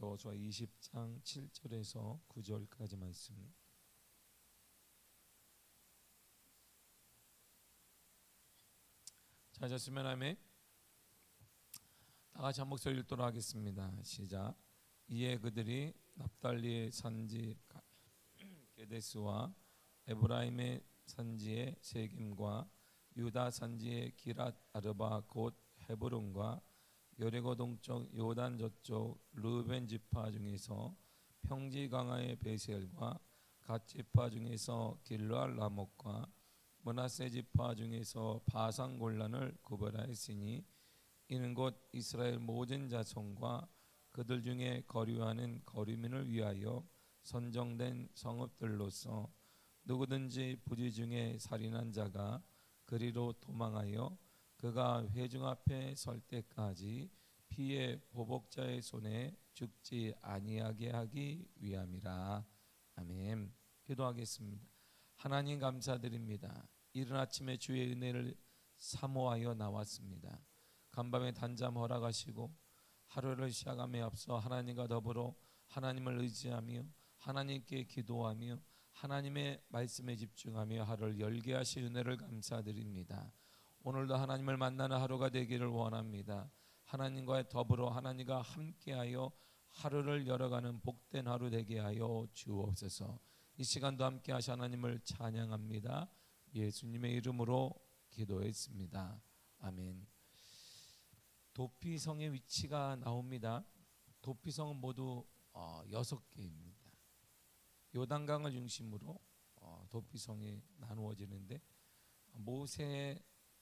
여호수아 20장 7절에서 9절까지 말씀. 찾았으면 하면 다 같이 한 목소리 읽도록 하겠습니다. 시작. 이에 그들이 납달리의 산지 가- 게데스와 에브라임의 산지의 세김과 유다 산지의 기랏 아르바 곧 헤브론과 여리고 동쪽 요단 저쪽 르벤 지파 중에서 평지 강화의 베셀과 갓 지파 중에서 길르알 라목과 문하세 지파 중에서 바산 골란을 구별하였으니 이는 곧 이스라엘 모든 자손과 그들 중에 거류하는 거류민을 위하여 선정된 성읍들로서 누구든지 부지 중에 살인한 자가 그리로 도망하여 그가 회중 앞에 설 때까지 피의 보복자의 손에 죽지 아니하게 하기 위함이라. 아멘. 기도하겠습니다. 하나님 감사드립니다. 이른 아침에 주의 은혜를 사모하여 나왔습니다. 간밤에 단잠 허락하시고 하루를 시작함에 앞서 하나님과 더불어 하나님을 의지하며 하나님께 기도하며 하나님의 말씀에 집중하며 하루를 열게 하신 은혜를 감사드립니다. 오늘도 하나님을 만나는 하루가 되기를 원합니다. 하나님과 더불어 하나님과 함께하여 하루를 열어가는 복된 하루 되게 하여 주옵소서. 이 시간도 함께 하시 하나님을 찬양합니다. 예수님의 이름으로 기도했습니다. 아멘. 도피성의 위치가 나옵니다. 도피성은 모두 어, 여섯 개입니다. 요단강을 중심으로 어, 도피성이 나누어지는데 모세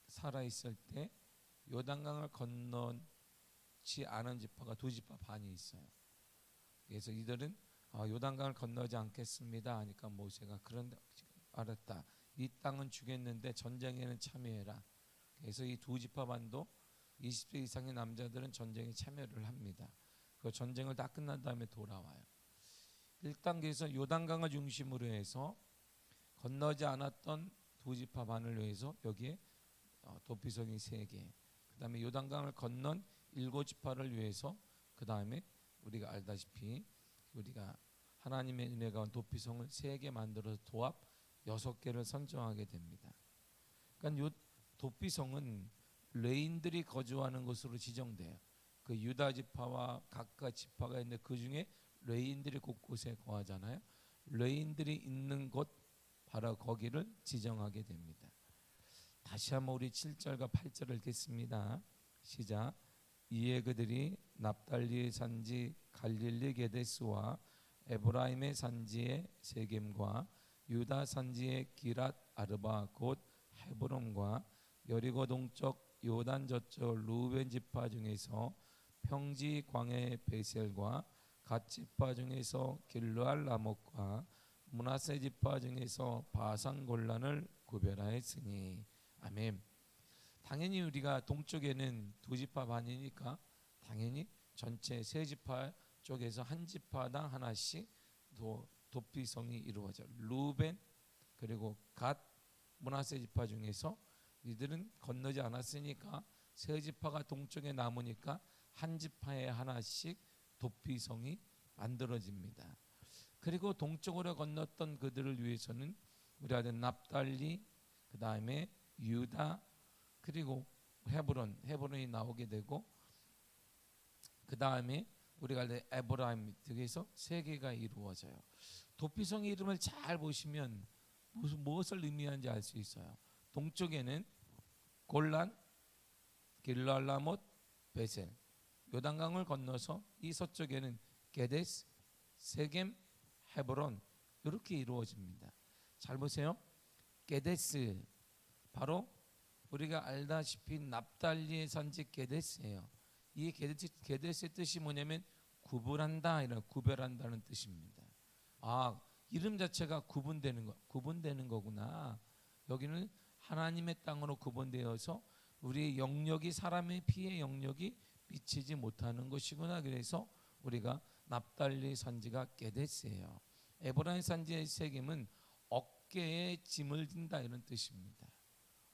살아 있을 때 요단강을 건너지 않은 지파가 두 지파 반이 있어요. 그래서 이들은 어, 요단강을 건너지 않겠습니다. 하니까 모세가 그런데 알았다. 이 땅은 주겠는데 전쟁에는 참여해라. 그래서 이 두 지파 반도 20세 이상의 남자들은 전쟁에 참여를 합니다. 그 전쟁을 다 끝난 다음에 돌아와요. 1단계에서 요단강을 중심으로 해서 건너지 않았던 두 지파 반을 위해서 여기에 어, 도피성이 세 개, 그다음에 요단강을 건넌 일곱 지파를 위해서 그다음에 우리가 알다시피 우리가 하나님의 은혜 가운 도피성을 세 개 만들어서 도합 여섯 개를 선정하게 됩니다. 그러니까 요 도피성은 레인들이 거주하는 곳으로 지정돼요. 그 유다 지파와 각각 지파가 있는데 그 중에 레인들이 곳곳에 거하잖아요. 레인들이 있는 곳 바로 거기를 지정하게 됩니다. 다시 한번 우리 7절과 8절을 읽겠습니다. 시작. 이에 그들이 납달리의 산지 갈릴리 게데스와 에브라임의 산지의 세겜과 유다 산지의 기랏 아르바 곧 헤브론과 여리고 동쪽 요단 저쪽 루벤 지파 중에서 평지 광해 베셀과 갓 지파 중에서 길르알 라목과 문하세 지파 중에서 바산 골란을 구별하였으니 아멘. 당연히 우리가 동쪽에는 두 지파 반이니까 당연히 전체 세 지파 쪽에서 한 지파당 하나씩 도, 도피성이 이루어져. 루벤 그리고 갓 문하세 지파 중에서 이들은 건너지 않았으니까 세 지파가 동쪽에 남으니까 한 지파에 하나씩 도피성이 만들어집니다. 그리고 동쪽으로 건넜던 그들을 위해서는 우리 아들 납달리 그 다음에 유다 그리고 헤브론 헤브론이 나오게 되고 그 다음에 우리가 알때 에브라임 등에서 세 개가 이루어져요. 도피성의 이름을 잘 보시면 무슨 무엇을 의미하는지 알 수 있어요. 동쪽에는 골란, 길랄라못, 베셀, 요단강을 건너서 이 서쪽에는 게데스, 세겜, 헤브론 이렇게 이루어집니다. 잘 보세요. 게데스 바로 우리가 알다시피 납달리의 산지 게데스예요. 이 게데스, 게데스의 뜻이 뭐냐면 구분한다 이런 구별한다는 뜻입니다. 아 이름 자체가 구분되는 거 구분되는 거구나. 여기는 하나님의 땅으로 구분되어서 우리의 영역이 사람의 피의 영역이 미치지 못하는 것이구나. 그래서 우리가 납달리 산지가 게데스예요. 에브라임 산지의 세겜은 어깨에 짐을 진다 이런 뜻입니다.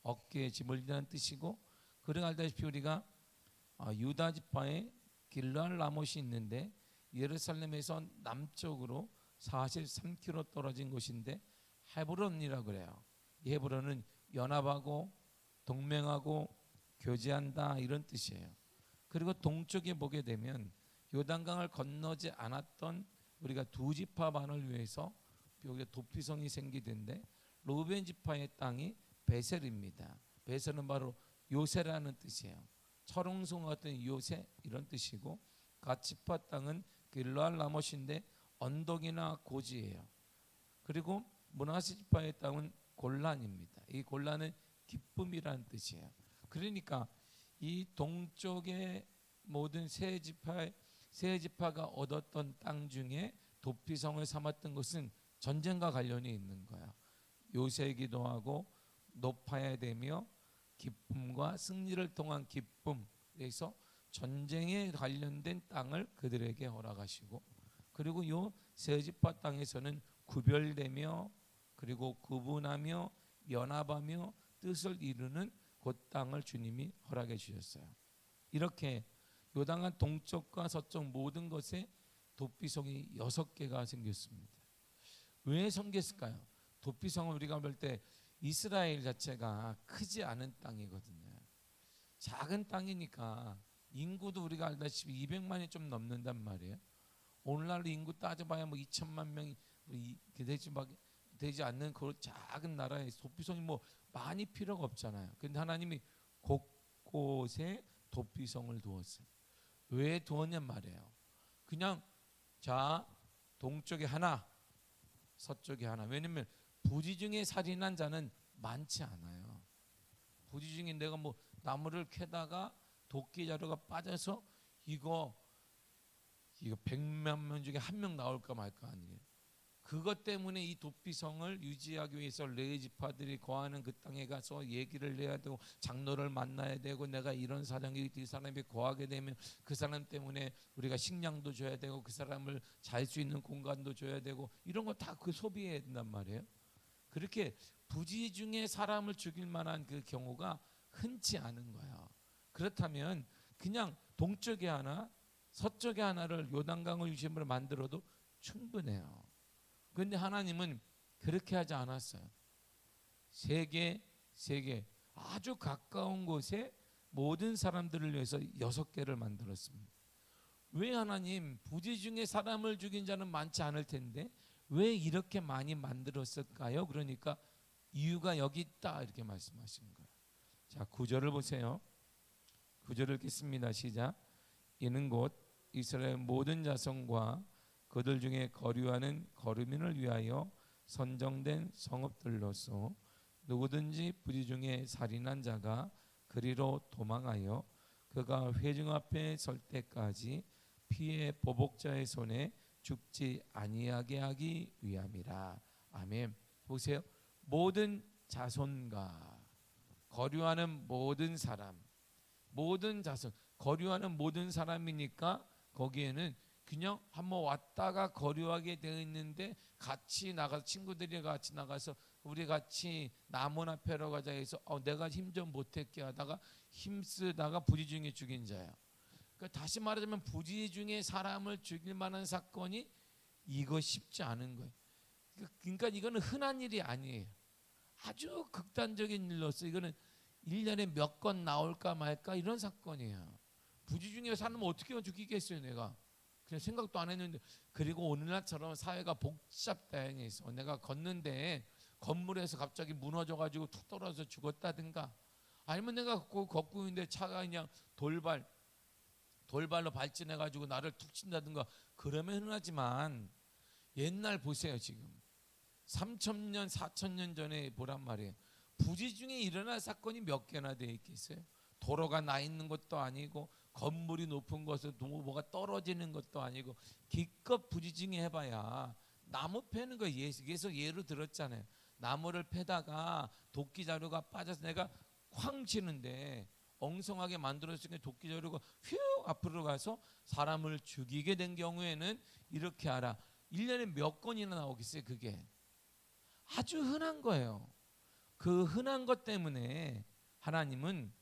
어깨에 짐을 진다는 뜻이고 그래 알다시피 우리가 아, 유다 지파에 길르알 라못이 있는데 예루살렘에서 남쪽으로 43km 떨어진 곳인데 헤브론이라 그래요. 이 헤브론은 연합하고 동맹하고 교제한다 이런 뜻이에요. 그리고 동쪽에 보게 되면 요단강을 건너지 않았던 우리가 두 지파 반을 위해서 여기 도피성이 생기던데 로벤 지파의 땅이 베셀입니다. 베셀은 바로 요새라는 뜻이에요. 철옹성 같은 요새 이런 뜻이고 가치파 땅은 길로알 라못인데 언덕이나 고지예요. 그리고 문하시 지파의 땅은 골란입니다. 이 골란은 기쁨이라는 뜻이에요. 그러니까 이 동쪽의 모든 세 지파 세 지파가 얻었던 땅 중에 도피성을 삼았던 것은 전쟁과 관련이 있는 거야. 요새이기도 하고 높아야 되며 기쁨과 승리를 통한 기쁨. 그래서 전쟁에 관련된 땅을 그들에게 허락하시고 그리고 요 세지파 땅에서는 구별되며 그리고 구분하며 연합하며 뜻을 이루는 그 땅을 주님이 허락해 주셨어요. 이렇게 요당한 동쪽과 서쪽 모든 것에 도피성이 여섯 개가 생겼습니다. 왜 생겼을까요? 도피성을 우리가 볼때 이스라엘 자체가 크지 않은 땅이거든요. 작은 땅이니까 인구도 우리가 알다시피 200만이 좀 넘는단 말이에요. 오늘날 인구 따져봐야 뭐 2천만 명이 뭐 이- 되지 막 되지 않는 그 작은 나라에 도피성이 뭐 많이 필요가 없잖아요. 근데 하나님이 곳곳에 도피성을 두었어요. 왜 두었냔 말이에요. 그냥 자 동쪽에 하나, 서쪽에 하나. 왜냐면 부지 중에 살인한 자는 많지 않아요. 부지 중에 내가 뭐 나무를 캐다가 도끼 자루가 빠져서 이거 이거 백몇 명 중에 한 명 나올까 말까 아니에요. 그것 때문에 이 도피성을 유지하기 위해서 레지파들이 거하는 그 땅에 가서 얘기를 해야 되고 장로를 만나야 되고 내가 이런 사람이 이 사람이 거하게 되면 그 사람 때문에 우리가 식량도 줘야 되고 그 사람을 잘 수 있는 공간도 줘야 되고 이런 거 다 그 소비해야 된단 말이에요. 그렇게 부지 중에 사람을 죽일 만한 그 경우가 흔치 않은 거예요. 그렇다면 그냥 동쪽에 하나, 서쪽에 하나를 요단강을 중심으로 만들어도 충분해요. 그런데 하나님은 그렇게 하지 않았어요. 세 개, 세 개, 아주 가까운 곳에 모든 사람들을 위해서 여섯 개를 만들었습니다. 왜 하나님 부지 중에 사람을 죽인 자는 많지 않을 텐데 왜 이렇게 많이 만들었을까요? 그러니까 이유가 여기 있다 이렇게 말씀하신 거예요. 자, 구절을 보세요. 구절을 읽겠습니다. 시작. 이는 곧 이스라엘 모든 자손과 그들 중에 거류하는 거류민을 위하여 선정된 성읍들로서 누구든지 부지 중에 살인한 자가 그리로 도망하여 그가 회중 앞에 설 때까지 피해 보복자의 손에 죽지 아니하게 하기 위함이라. 아멘. 보세요. 모든 자손과 거류하는 모든 사람, 모든 자손, 거류하는 모든 사람이니까 거기에는 그냥 한번 왔다가 거류하게 되어 있는데 같이 나가서 친구들이 같이 나가서 우리 같이 나무나 패러 가자 해서 어, 내가 힘 좀 못했게 하다가 힘쓰다가 부지 중에 죽인 자예요. 그러니까 다시 말하자면 부지 중에 사람을 죽일 만한 사건이 이거 쉽지 않은 거예요. 그러니까 이거는 흔한 일이 아니에요. 아주 극단적인 일로서 이거는 1년에 몇 건 나올까 말까 이런 사건이에요. 부지 중에 사람을 어떻게 죽이겠어요, 내가. 그냥 생각도 안 했는데 그리고 오늘날처럼 사회가 복잡 다양해서 내가 걷는데 건물에서 갑자기 무너져 가지고 툭 떨어져 죽었다든가 아니면 내가 걷고 있는데 차가 그냥 돌발 돌발로 발진해 가지고 나를 툭 친다든가 그러면 흔하지만 옛날 보세요 지금. 3천 년 4천 년 전에 보란 말이에요. 부지 중에 일어날 사건이 몇 개나 돼 있겠어요? 도로가 나 있는 것도 아니고 건물이 높은 곳에 뭐- 뭐가 떨어지는 것도 아니고 기껏 부지중에 해봐야 나무 패는 거 예- 계속 예로 들었잖아요. 나무를 패다가 도끼 자루가 빠져서 내가 쾅 치는데 엉성하게 만들어진 도끼 자루가 휘 앞으로 가서 사람을 죽이게 된 경우에는 이렇게 알아. 1년에 몇 건이나 나오겠어요, 그게. 아주 흔한 거예요. 그 흔한 것 때문에 하나님은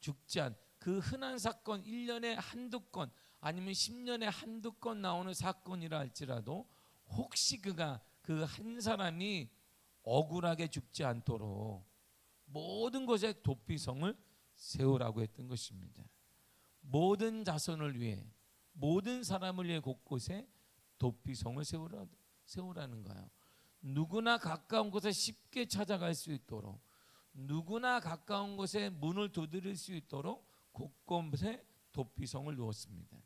죽지 않 그 흔한 사건 1년에 한두 건 아니면 10년에 한두 건 나오는 사건이라 할지라도 혹시 그가 그 한 사람이 억울하게 죽지 않도록 모든 것에 도피성을 세우라고 했던 것입니다. 모든 자손을 위해 모든 사람을 위해 곳곳에 도피성을 세우라 세우라는 거예요. 누구나 가까운 곳에 쉽게 찾아갈 수 있도록 누구나 가까운 곳에 문을 두드릴 수 있도록 곳곳에 도피성을 놓았습니다.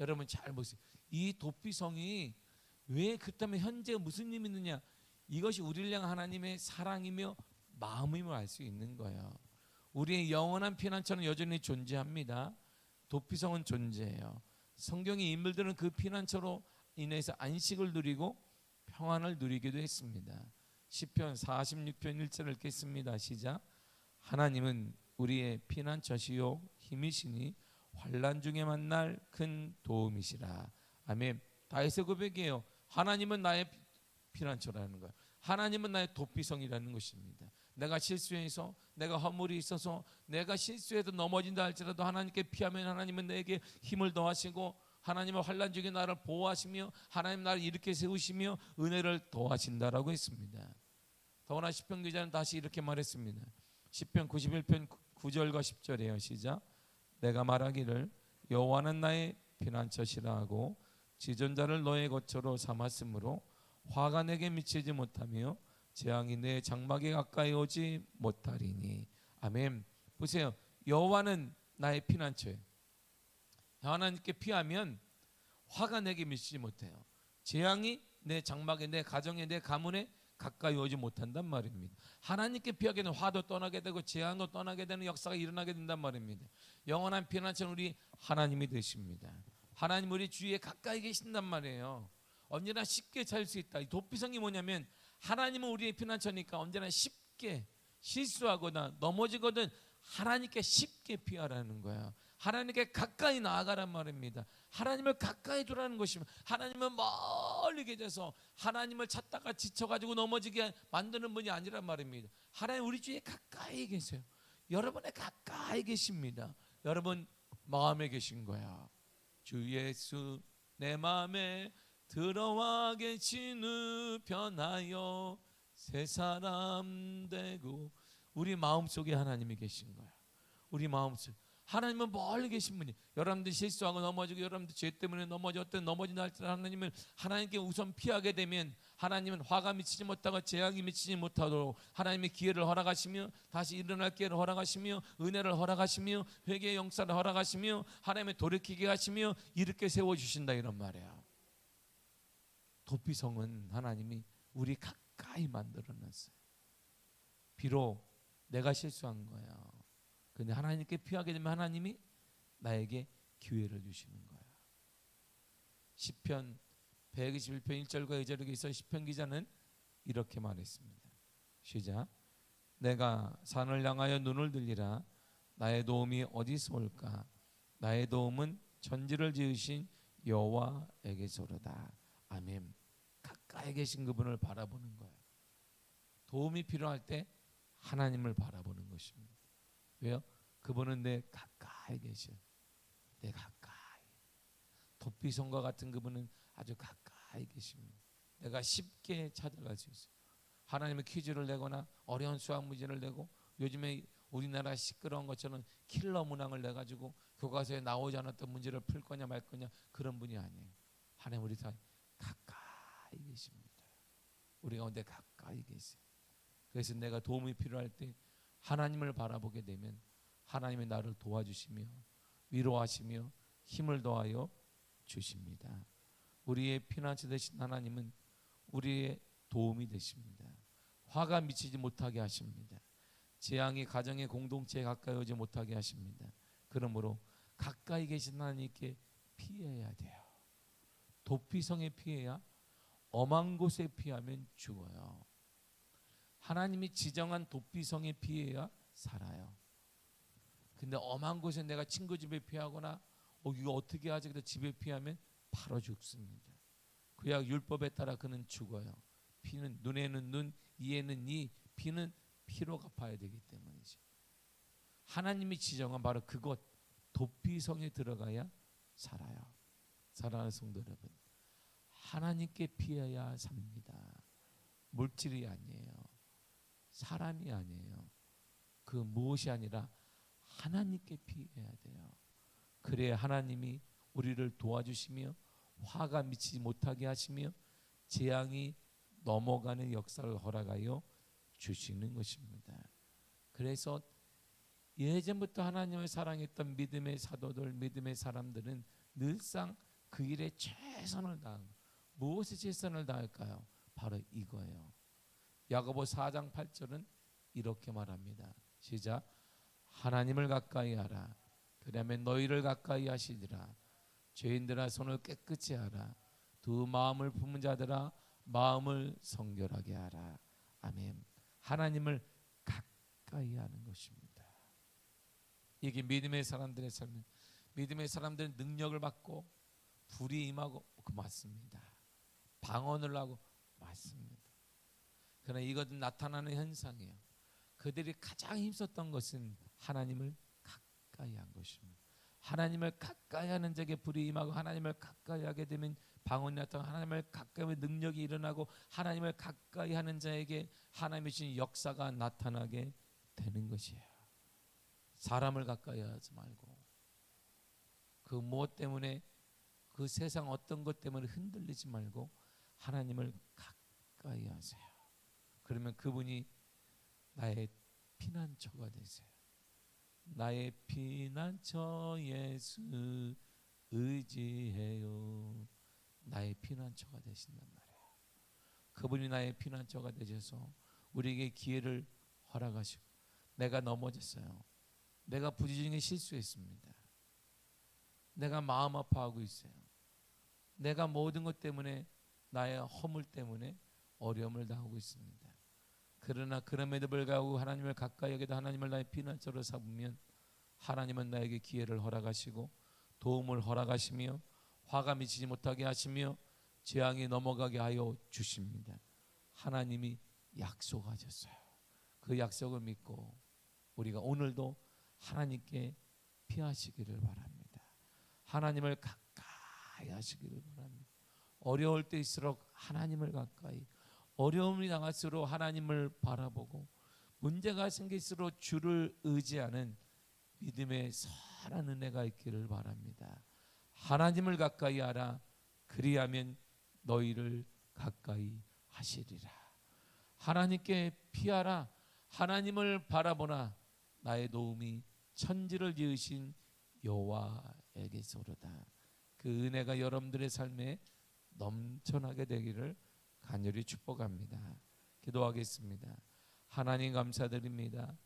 여러분 잘 보세요. 이 도피성이 왜 그렇다면 현재 무슨 의미 있느냐? 이것이 우리를 향한 하나님의 사랑이며 마음임을 알 수 있는 거예요. 우리의 영원한 피난처는 여전히 존재합니다. 도피성은 존재해요. 성경의 인물들은 그 피난처로 인해서 안식을 누리고 평안을 누리기도 했습니다. 시편 46편 1절을 읽겠습니다. 시작. 하나님은 우리의 피난처시요 힘이시니 환난 중에 만날 큰 도움이시라. 아멘. 다윗의 고백이에요. 하나님은 나의 피- 피난처라는 거예요. 하나님은 나의 도피성이라는 것입니다. 내가 실수해서 내가 허물이 있어서 내가 실수해도 넘어진다 할지라도 하나님께 피하면 하나님은 내게 힘을 더하시고 하나님은 환란 중에 나를 보호하시며 하나님 나를 이렇게 세우시며 은혜를 더하신다라고 했습니다. 더구나 시편 기자는 다시 이렇게 말했습니다. 시편 91편 9절과 10절이에요. 시작. 내가 말하기를 여호와는 나의 피난처시라 하고 지존자를 너의 거처로 삼았으므로 화가 내게 미치지 못하며 재앙이 내 장막에 가까이 오지 못하리니 아멘. 보세요. 여호와는 나의 피난처예요. 하나님께 피하면 화가 내게 미치지 못해요. 재앙이 내 장막에 내 가정에 내 가문에 가까이 오지 못한단 말입니다. 하나님께 피하게 되면 화도 떠나게 되고 재앙도 떠나게 되는 역사가 일어나게 된단 말입니다. 영원한 피난처는 우리 하나님이 되십니다. 하나님 우리 주위에 가까이 계신단 말이에요. 언제나 쉽게 잘수 있다. 이 도피성이 뭐냐면 하나님은 우리의 피난처니까 언제나 쉽게 실수하거나 넘어지거든 하나님께 쉽게 피하라는 거야. 하나님께 가까이 나아가란 말입니다. 하나님을 가까이 두라는 것입니다. 하나님은 멀리 계셔서 하나님을 찾다가 지쳐가지고 넘어지게 만드는 분이 아니란 말입니다. 하나님 우리 주위에 가까이 계세요. 여러분의 가까이 계십니다. 여러분 마음에 계신 거야. 주 예수 내 마음에 들어와 계시는 변하여 새 사람 되고 우리 마음속에 하나님이 계신 거야. 우리 마음속 하나님은 멀리 계신 분이 여러분들 실수하고 넘어지고 여러분들 죄 때문에 넘어졌든 넘어진다 할지라도 하나님을 하나님께 우선 피하게 되면 하나님은 화가 미치지 못하고 재앙이 미치지 못하도록 하나님의 기회를 허락하시며 다시 일어날 기회를 허락하시며 은혜를 허락하시며 회개의 영사를 허락하시며 하나님의 돌이키게 하시며 이렇게 세워 주신다 이런 말이야. 도피성은 하나님이 우리 가까이 만들어 놨어요. 비록 내가 실수한 거야. 근데 하나님께 피하게 되면 하나님이 나에게 기회를 주시는 거야. 시편 121편 1절과 2절에 있어 시편 기자는 이렇게 말했습니다. 시작. 내가 산을 향하여 눈을 들리라 나의 도움이 어디서 올까? 나의 도움은 천지를 지으신 여호와에게서로다. 아멘. 가까이 계신 그분을 바라보는 거예요. 도움이 필요할 때 하나님을 바라보는 것입니다. 왜요? 그분은 내 가까이 계셔. 내 가까이. 도피성과 같은 그분은 아주 가까이 계십니다. 내가 쉽게 찾아갈 수 있어요. 하나님의 퀴즈를 내거나 어려운 수학 문제를 내고 요즘에 우리나라 시끄러운 것처럼 킬러 문항을 내 가지고 교과서에 나오지 않았던 문제를 풀 거냐 말 거냐 그런 분이 아니에요. 하나님 우리 다 가까이 계십니다. 우리 가운데 가까이 계세요. 그래서 내가 도움이 필요할 때 하나님을 바라보게 되면 하나님이 나를 도와주시며 위로하시며 힘을 더하여 주십니다. 우리의 피난처 되신 하나님은 우리의 도움이 되십니다. 화가 미치지 못하게 하십니다. 재앙이 가정의 공동체에 가까이 오지 못하게 하십니다. 그러므로 가까이 계신 하나님께 피해야 돼요. 도피성에 피해야 엄한 곳에 피하면 죽어요. 하나님이 지정한 도피성에 피해야 살아요. 근데 엄한 곳에 내가 친구 집에 피하거나 어 이거 어떻게 하지? 그래 집에 피하면 바로 죽습니다. 그야 율법에 따라 그는 죽어요. 피는 눈에는 눈, 이에는 이, 피는 피로 갚아야 되기 때문이죠. 하나님이 지정한 바로 그곳 도피성에 들어가야 살아요. 사랑하는 성도 여러분, 하나님께 피해야 삽니다. 물질이 아니에요. 사람이 아니에요. 그 무엇이 아니라 하나님께 피해야 돼요. 그래야 하나님이 우리를 도와주시며 화가 미치지 못하게 하시며 재앙이 넘어가는 역사를 허락하여 주시는 것입니다. 그래서 예전부터 하나님을 사랑했던 믿음의 사도들, 믿음의 사람들은 늘상 그 일에 최선을 다한 무엇에 최선을 다할까요? 바로 이거예요. 야고보 4장 8절은 이렇게 말합니다. 시작. 하나님을 가까이 하라. 그러면 너희를 가까이 하시리라. 죄인들아 손을 깨끗이 하라. 두 마음을 품은 자들아 마음을 성결하게 하라. 아멘. 하나님을 가까이 하는 것입니다. 이게 믿음의 사람들의 삶은 믿음의 사람들은 능력을 받고 불이 임하고 그 맞습니다. 방언을 하고 맞습니다. 그러나 이것은 나타나는 현상이에요. 그들이 가장 힘썼던 것은 하나님을 가까이 한 것입니다. 하나님을 가까이 하는 자에게 불이 임하고 하나님을 가까이 하게 되면 방언이 나타나고 하나님을 가까이 하면 능력이 일어나고 하나님을 가까이 하는 자에게 하나님의 신 역사가 나타나게 되는 것이에요. 사람을 가까이 하지 말고 그 무엇 때문에 그 세상 어떤 것 때문에 흔들리지 말고 하나님을 가까이 하세요. 그러면 그분이 나의 피난처가 되세요. 나의 피난처 예수 의지해요. 나의 피난처가 되신단 말이에요. 그분이 나의 피난처가 되셔서 우리에게 기회를 허락하시고 내가 넘어졌어요. 내가 부지중에 실수했습니다. 내가 마음 아파하고 있어요. 내가 모든 것 때문에 나의 허물 때문에 어려움을 당하고 있습니다. 그러나 그럼에도 불구하고 하나님을 가까이 하게도 하나님을 나의 피난처로 삼으면 하나님은 나에게 기회를 허락하시고 도움을 허락하시며 화가 미치지 못하게 하시며 재앙이 넘어가게 하여 주십니다. 하나님이 약속하셨어요. 그 약속을 믿고 우리가 오늘도 하나님께 피하시기를 바랍니다. 하나님을 가까이 하시기를 바랍니다. 어려울 때일수록 하나님을 가까이 어려움이 당할수록 하나님을 바라보고 문제가 생길수록 주를 의지하는 믿음의 선한 은혜가 있기를 바랍니다. 하나님을 가까이 하라 그리하면 너희를 가까이 하시리라. 하나님께 피하라 하나님을 바라보나 나의 도움이 천지를 지으신 여호와에게서로다. 그 은혜가 여러분들의 삶에 넘쳐나게 되기를 간절히 축복합니다. 기도하겠습니다. 하나님 감사드립니다.